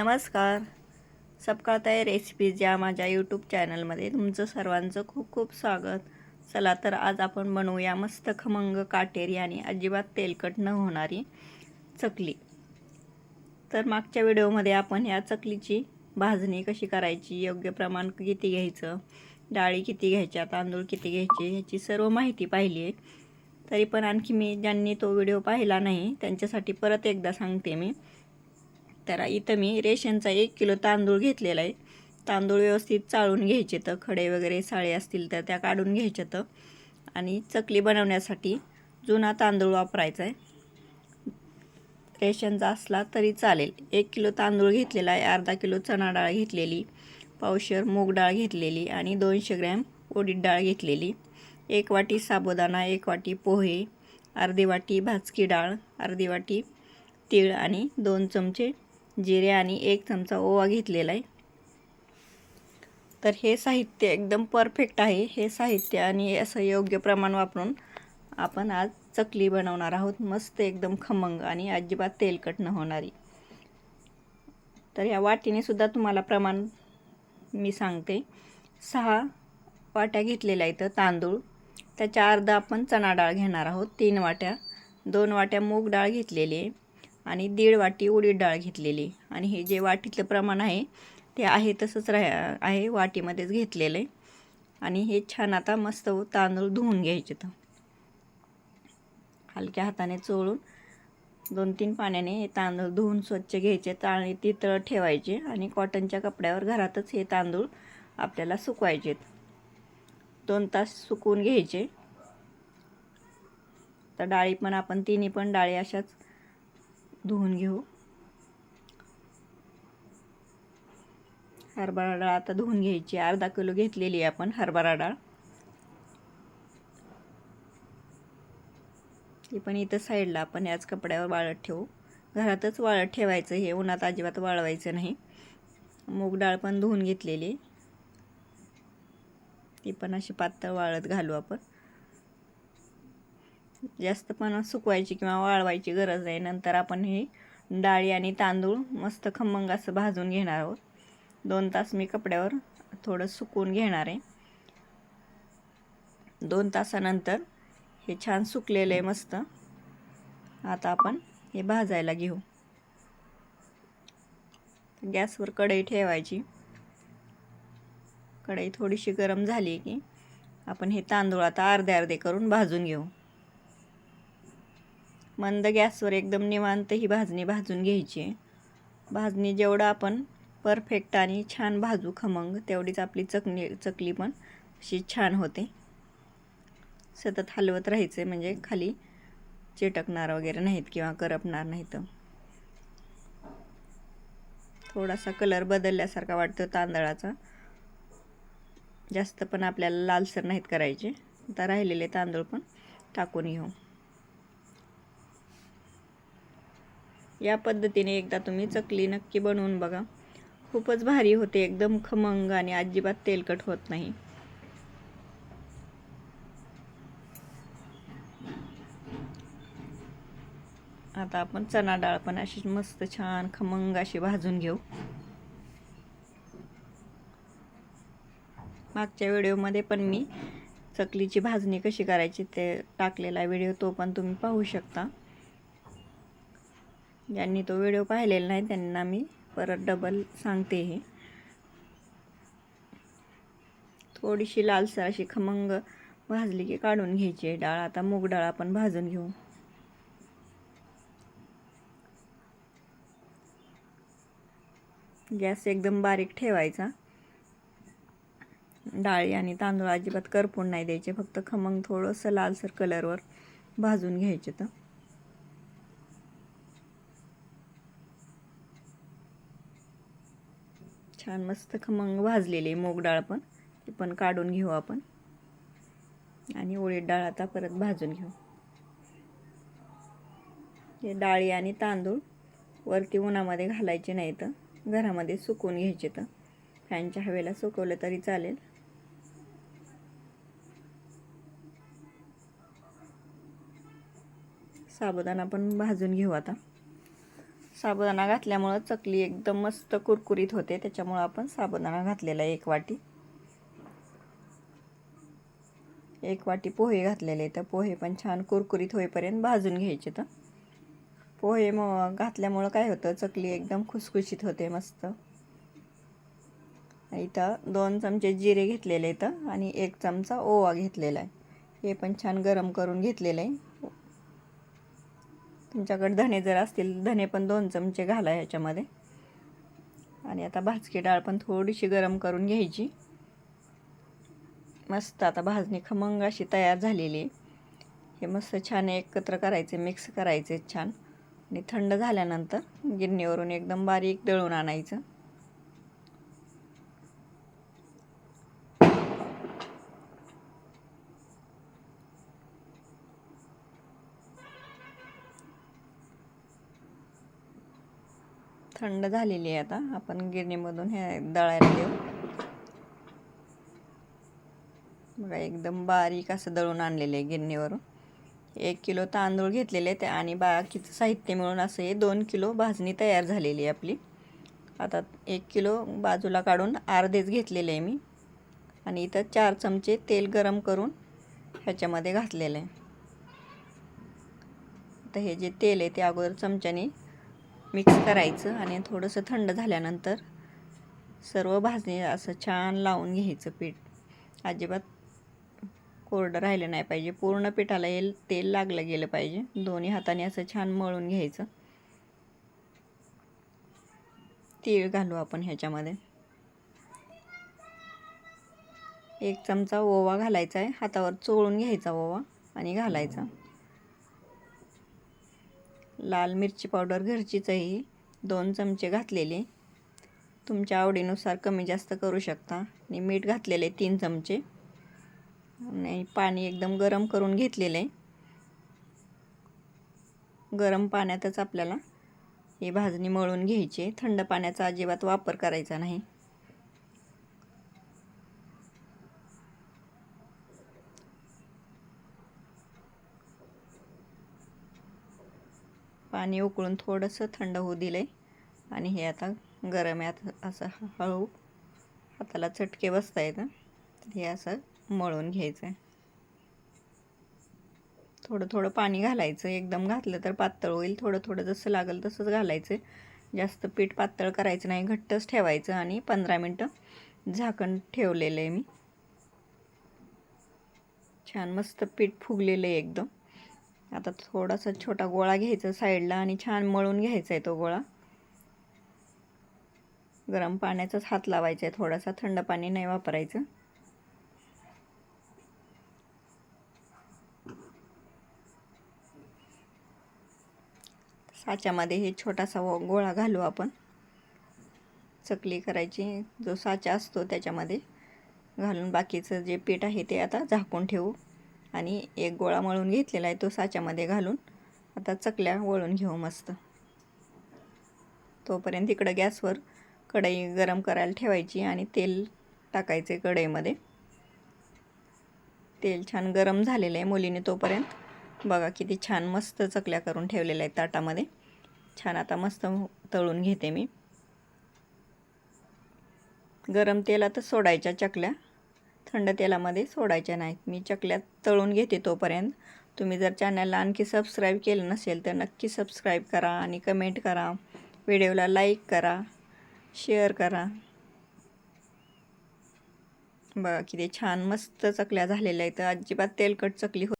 नमस्कार. सपकाळताय रेसिपीज या माझ्या यूट्यूब चॅनलमध्ये तुमचं सर्वांचं खूप खूप स्वागत. चला तर आज आपण बनवूया मस्त खमंग काटेरी आणि अजिबात तेलकट न होणारी चकली. तर मागच्या व्हिडिओमध्ये आपण या चकलीची भाजणी कशी करायची योग्य प्रमाण किती घ्यायचं डाळी किती घ्यायच्या तांदूळ किती घ्यायचे ह्याची सर्व माहिती पाहिली आहे. तरी पण आणखी मी ज्यांनी तो व्हिडिओ पाहिला नाही त्यांच्यासाठी परत एकदा सांगते मी. तर इथं मी रेशनचा एक किलो तांदूळ घेतलेला आहे. तांदूळ व्यवस्थित चाळून घ्यायचे तर खडे वगैरे साळे असतील तर त्या काढून घ्यायच्या तर. आणि चकली बनवण्यासाठी जुना तांदूळ वापरायचा आहे. रेशनचा असला तरी चालेल. एक किलो तांदूळ घेतलेला आहे. अर्धा किलो चणा डाळ घेतलेली पावशर मूग डाळ घेतलेली आणि दोनशे ग्रॅम उडीद डाळ घेतलेली. एक वाटी साबुदाणा एक वाटी पोहे अर्धी वाटी भाजकी डाळ अर्धी वाटी तीळ आणि दोन चमचे जिरे आणि एक चमचा ओवा घेतलेला आहे. तर हे साहित्य एकदम परफेक्ट आहे. हे साहित्य आणि असं योग्य प्रमाण वापरून आपण आज चकली बनवणार आहोत. मस्त एकदम खमंग आणि अजिबात तेलकट न होणारी. तर या वाटीने सुद्धा तुम्हाला प्रमाण मी सांगते. सहा वाट्या घेतलेल्या आहेत तांदूळ. त्याच्या अर्धा आपण चणा डाळ घेणार आहोत. तीन वाट्या. दोन वाट्या मूग डाळ घेतलेली आहे. आणि दीड वाटी उडीद डाळ घेतलेली. आणि हे जे वाटीतलं प्रमाण आहे ते आहे तसंच राह आहे वाटीमध्येच घेतलेलं. आहे आणि हे छान आता मस्त तांदूळ धुवून घ्यायचे तर हलक्या हाताने चोळून दोन तीन पाण्याने हे तांदूळ धुवून स्वच्छ घ्यायचे. आणि तिथं ठेवायचे आणि कॉटनच्या कपड्यावर घरातच हे तांदूळ आपल्याला सुकवायचे. दोन तास सुकवून घ्यायचे. तर डाळी पण आपण तिन्ही पण डाळी अशाच धुवून घेऊ. हरभरा डाळ आता धुवून घ्यायची. अर्धा किलो घेतलेली आहे आपण हरभरा डाळ. ती पण इथं साईडला आपण याच कपड्यावर वाळत ठेवू. घरातच वाळत ठेवायचं हे उन्हात अजिबात वाळवायचं नाही. मूग डाळ पण धुवून घेतलेली. ती पण अशी पातळ वाळत घालू आपण. जास्त पण सुकवायची किंवा वाळवायची गरज आहे. नंतर आपण हे डाळी आणि तांदूळ मस्त खमंग असं भाजून घेणार आहोत. दोन तास मी कपड्यावर थोडं सुकवून घेणार आहे. दोन तासानंतर हे छान सुकलेलं आहे मस्त. आता आपण हे भाजायला घेऊ. गॅसवर कढई ठेवायची. कढई थोडीशी गरम झाली की आपण हे तांदूळ आता अर्धे अर्धे करून भाजून घेऊ. मंद गॅसवर एकदम निवांत ही भाजणी भाजून घ्यायची. आहे भाजणी जेवढं आपण परफेक्ट आणि छान भाजू खमंग तेवढीच आपली चकणी चकली पण अशी छान होते. सतत हलवत राहायचं म्हणजे खाली चिटकणार वगैरे नाहीत किंवा करपणार नाहीत. थोडासा कलर बदलल्यासारखा वाटतो तांदळाचा. जास्त पण आपल्याला लालसर नाहीत करायचे. आता राहिलेले तांदूळ पण टाकून घेऊ. या पद्धतीने एकदा तुम्ही चकली नक्की बनवून बघा. खूपच भारी होते एकदम खमंग आणि अजिबात तेलकट होत नाही. आता आपण चणा डाळ पण अशी मस्त छान खमंग अशी भाजून घेऊ. मागच्या व्हिडिओमध्ये पण मी चकलीची भाजणी कशी करायची ते टाकलेला व्हिडिओ तो पण तुम्ही पाहू शकता. ज्यांनी तो व्हिडिओ पाहिलेला नाही त्यांना मी परत डबल सांगते हे. थोडीशी लालसर अशी खमंग भाजली की काढून घ्यायची डाळ. आता मूग डाळ आपण भाजून घेऊ. गॅस एकदम बारीक ठेवायचा. डाळी आणि तांदूळ अजिबात करपून नाही द्यायचे फक्त खमंग थोडंसं लालसर कलरवर भाजून घ्यायचे तर. छान मस्त खमंग भाजलेली मूग डाळ पण. ती पण काढून घेऊ आपण. आणि उडीद डाळ आता परत भाजून घेऊ. हे डाळी आणि तांदूळ वरती उन्हामध्ये घालायचे नाही तर घरामध्ये सुकवून घ्यायचे तर. फॅनच्या हवेला सुकवलं तरी चालेल. साबुदाणा पण भाजून घेऊ आता. साबुदाणा घातल्यामुळं चकली एकदम मस्त कुरकुरीत होते त्याच्यामुळं आपण साबुदाणा घातलेला आहे एक वाटी. एक वाटी पोहे घातलेले तर पोहे पण छान कुरकुरीत होईपर्यंत भाजून घ्यायचे तर. पोहे मग घातल्यामुळं काय होतं चकली एकदम खुसखुशीत होते मस्त. इथं दोन चमचे जिरे घेतलेले आहेत आणि एक चमचा ओवा घेतलेला आहे. हे पण छान गरम करून घेतलेलं आहे. तुमच्याकडे धने जर असतील धने पण दोन चमचे घाला ह्याच्यामध्ये आणि आता भाजकी डाळ पण थोडीशी गरम करून घ्यायची. मस्त आता भाजणी खमंग अशी तयार झालेली आहे. हे मस्त छान एकत्र करायचे मिक्स करायचे छान. आणि थंड झाल्यानंतर गिरणीवरून एकदम बारीक दळून आणायचं. थंड झालेली आहे आता. आपण गिरणीमधून हे दळायला देऊ. बघा एकदम बारीक असं दळून आणलेलं आहे गिरणीवरून. एक किलो तांदूळ घेतलेले ते आणि बाकीचं साहित्य मिळून असं हे दोन किलो भाजणी तयार झालेली आहे आपली. आता एक किलो बाजूला काढून अर्धेच घेतलेले आहे मी. आणि इथं चार चमचे तेल गरम करून ह्याच्यामध्ये घातलेलं आहे. आता हे जे तेल आहे ते अगोदर चमच्याने मिक्स करायचं आणि थोडंसं थंड झाल्यानंतर सर्व भाजणी असं छान लावून घ्यायचं पीठ. अजिबात कोरडं राहिलं नाही पाहिजे. पूर्ण पिठाला येईल तेल लागलं गेलं पाहिजे. दोन्ही हाताने असं छान मळून घ्यायचं. तीळ घालू आपण ह्याच्यामध्ये. एक चमचा ओवा घालायचा आहे. हातावर चोळून घ्यायचा ओवा आणि घालायचा. लाल मिरची पावडर घरचीच आहे दोन चमचे घातलेले. तुमच्या आवडीनुसार कमी जास्त करू शकता. आणि मीठ घातलेले तीन चमचे. आणि पाणी एकदम गरम करून घेतलेलं. आहे गरम पाण्यातच आपल्याला ही भाजणी मळून घ्यायची. थंड पाण्याचा अजिबात वापर करायचा नाही. पाणी उकळून थोडंसं थंड होऊ दिलं आहे आणि हे आता गरम आहे. असं हळू हाताला चटके बसता येतं हे असं मळून घ्यायचं आहे थोडं थोडं पाणी घालायचं. एकदम घातलं तर पातळ होईल. थोडं थोडं जसं लागेल तसंच घालायचं. जास्त पीठ पातळ करायचं नाही. घट्टच ठेवायचं. आणि पंधरा मिनटं झाकण ठेवलेलं आहे मी. छान मस्त पीठ फुगलेलं आहे एकदम. आता थोडासा छोटा गोळा घ्यायचा साईडला आणि छान मळून घ्यायचा आहे तो गोळा. गरम पाण्याचाच हात लावायचा आहे थोडासा थंड पाणी नाही वापरायचं. साच्यामध्ये हे छोटासा गोळा घालू आपण. चकली करायची जो साचा असतो त्याच्यामध्ये घालून बाकीचं जे पीठ आहे ते आता झाकून ठेवू. आणि एक गोळा मळून घेतलेला आहे तो साच्यामध्ये घालून. आता चकल्या वळून घेऊ मस्त. तोपर्यंत इकडं गॅसवर कढई गरम करायला ठेवायची आणि तेल टाकायचे कढईमध्ये. तेल छान गरम झालेलं आहे मुलीने तोपर्यंत. बघा किती छान मस्त चकल्या करून ठेवलेल्या आहेत ताटामध्ये. छान आता मस्त तळून घेते मी. गरम तेलातच सोडायच्या चकल्या. थंड तेलामध्ये सोडायच्या नाहीत. मी चकल्यात तळून घेते तोपर्यंत. तुम्ही जर चॅनलला आणखी सबस्क्राईब केलं नसेल तर नक्की सबस्क्राईब करा आणि कमेंट करा. व्हिडिओला लाईक करा. शेअर करा. बघा किती छान मस्त चकल्या झालेल्या आहेत. अजिबात तेलकट चकली हो